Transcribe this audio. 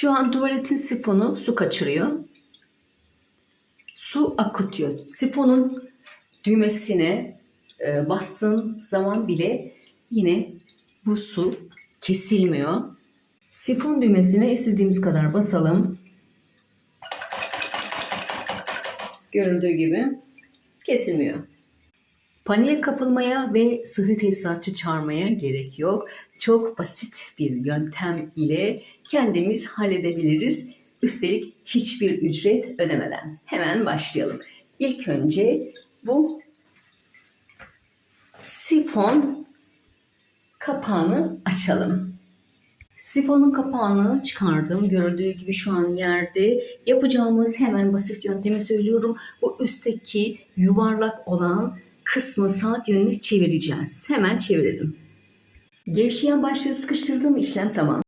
Şu an tuvaletin sifonu su kaçırıyor. Su akıtıyor. Sifonun düğmesine e, bastığım zaman bile yine bu su kesilmiyor. Sifon düğmesine istediğimiz kadar basalım. Görüldüğü gibi kesilmiyor. Paniğe kapılmaya ve sıhhi tesisatçı çağırmaya gerek yok. Çok basit bir yöntem ile kendimiz halledebiliriz. Üstelik hiçbir ücret ödemeden. Hemen başlayalım. İlk önce bu sifon kapağını açalım. Sifonun kapağını çıkardım. Görüldüğü gibi şu an yerde. Yapacağımız hemen basit yöntemi söylüyorum. Bu üstteki yuvarlak olan kısmı saat yönüne çevireceğiz. Hemen çevirelim. Gevşeyen başlığı sıkıştırdığım işlem tamam.